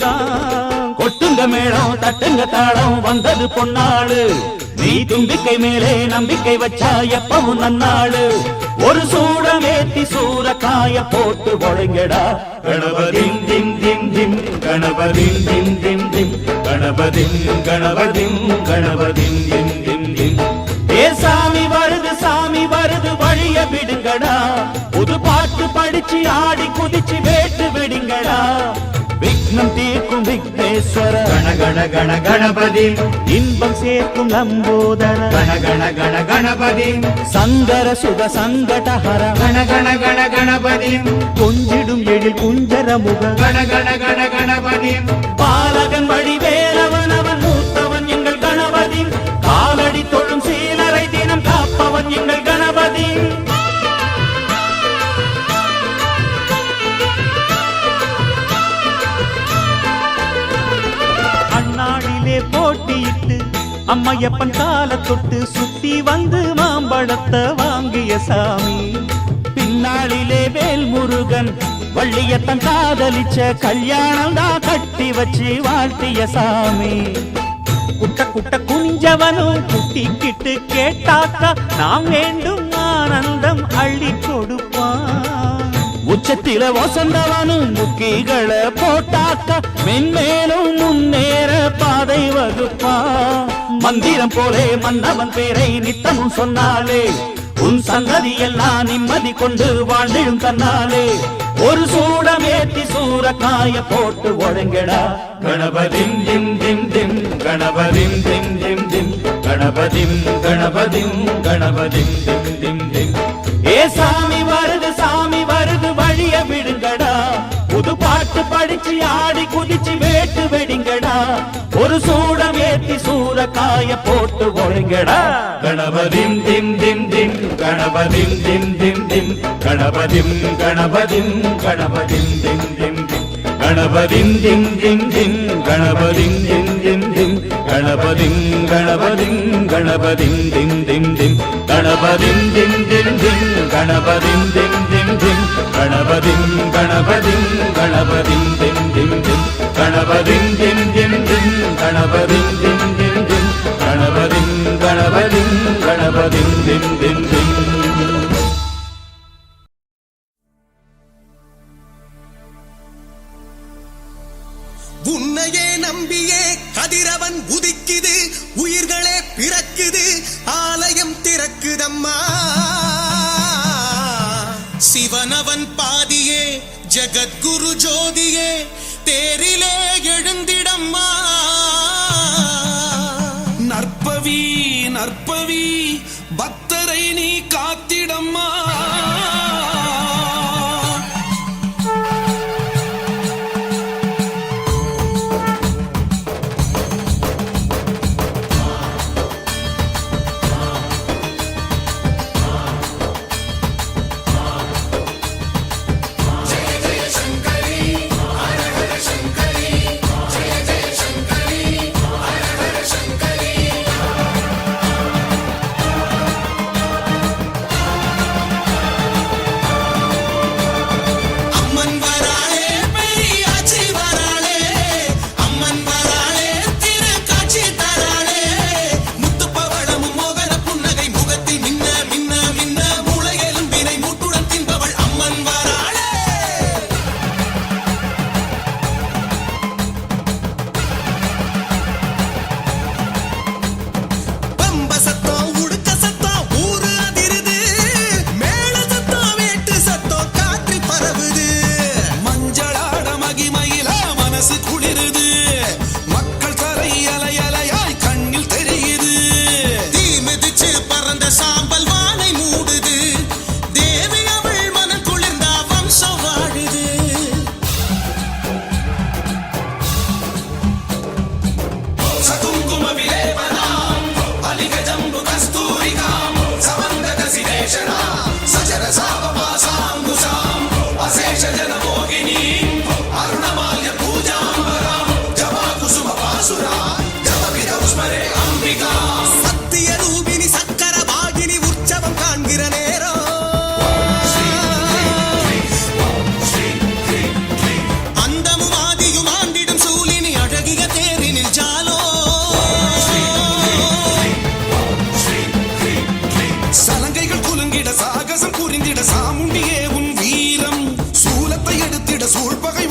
ஆனை கொட்டுங்க மேளம் தட்டுங்க தாளம் வந்தது பொன்னாளு. நீ தும்பிக்கை மேலே நம்பிக்கை வச்சா எப்பவும் நன்னாளு. ஒரு சூடம் ஏத்தி சூறக்காய போட்டு ஒழுங்கடா. கணபதிம் திம் திம் திம் கணபதிம் திம் திம் திம். கணபதிம் கணபதிம் கணபதிம் திம் திம் திம். ஏ சாமி வருது சாமி வருது வழிய விடுங்கடா. புது பாட்டு படிச்சு ஆடி பரமேஸ்வர கண கண கண கணபதி. இன்பம் சேர்க்கும் லம்போதர கண கண கண கணபதி. சங்கர சுக சங்கடஹர கண கண கண கணபதி. கொஞ்சிடும் எழில் குஞ்சர முக. கண கண கண கணபதி. பாலகன் வழிவேலவன் அவன் மூத்தவன் எங்கள் கணபதி. காலடி தொழும் சீலரை தினம் காப்பவன் எங்கள் கணபதி. அம்மையப்பன் கால தொட்டு சுத்தி வந்து மாம்பழத்தை வாங்கிய சாமி. பின்னாளிலே வேல் முருகன் வள்ளியத்தன் காதலிச்ச கல்யாணம் தான் கட்டி வச்சு வாழ்த்திய சாமி. குட்ட குட்ட குஞ்சவனும் குட்டிக்கிட்டு கேட்டாக்கா நாம் வேண்டும் ஆனந்தம் அள்ளி கொடுப்போம். உச்சத்தில வசந்தவனும் முக்கிகளை போட்டாக்க மென்மேலும் முன்னேற பாதை வகுப்பா. மந்திரம் போலே மன்னவன் பேரை நித்தமும் சொன்னாலே உன் சங்கதி எல்லாம் நிம்மதி கொண்டு வாழ்ந்திடும் தன்னாலே ஒரு சூடம் ஏத்தி சூறக்காய போட்டு ஒழுங்கிடா. கணபதிம் திம் திம் திம் கணபதிம் திம் திம் திம் கணபதிம் கணபதிம் கணபதிம் திம் திம் திம். ஏ படிச்சு ஆடி குதிச்சு வேட்டு வெடிங்கடா. ஒரு சூடம் ஏத்தி சூறக்காய போட்டு ஒழுங்கடா. கணபதிம் திம் திம் திம் கணபதிம் திம் திம் திம் கணபதிம் கணபதிம் கணபதிம் திம் திம் திம். கணபதிம் திம் திம் திம் கணபதிம் திம் திம் திம் கணபதிம் கணபதிம் கணபதிம் திம் திம் திம். கணபதிம் திம் திம் திம் கணபதிம் திம் திம் திம் கணபதிம் கணபதிம் கணபதிம் திம் திம் திம் கணபதிம் திம் திம் திம் கணபதிம் திம் திம் சூழ்பகை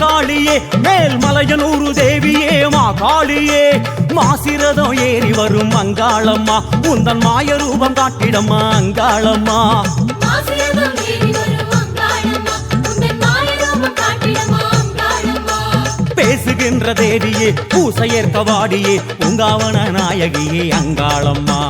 காளியே மேல்மலையனூரு தேவியே மா காளியே. மாசிரதம் ஏறி வரும் அங்காளம்மா. உந்தன் மாய ரூபம் காட்டிடம்மா அங்காளம்மா. பேசுகின்ற தேவியே பூசையற்க வாடியே உங்காவன நாயகியே அங்காளம்மா.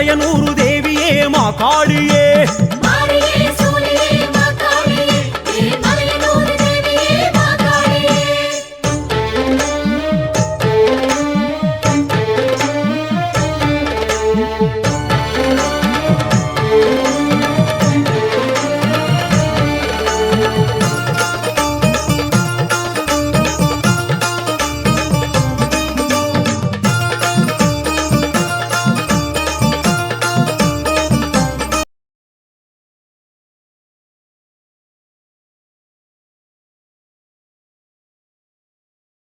ఆలయ నూరు దేవియే మా కాళియే.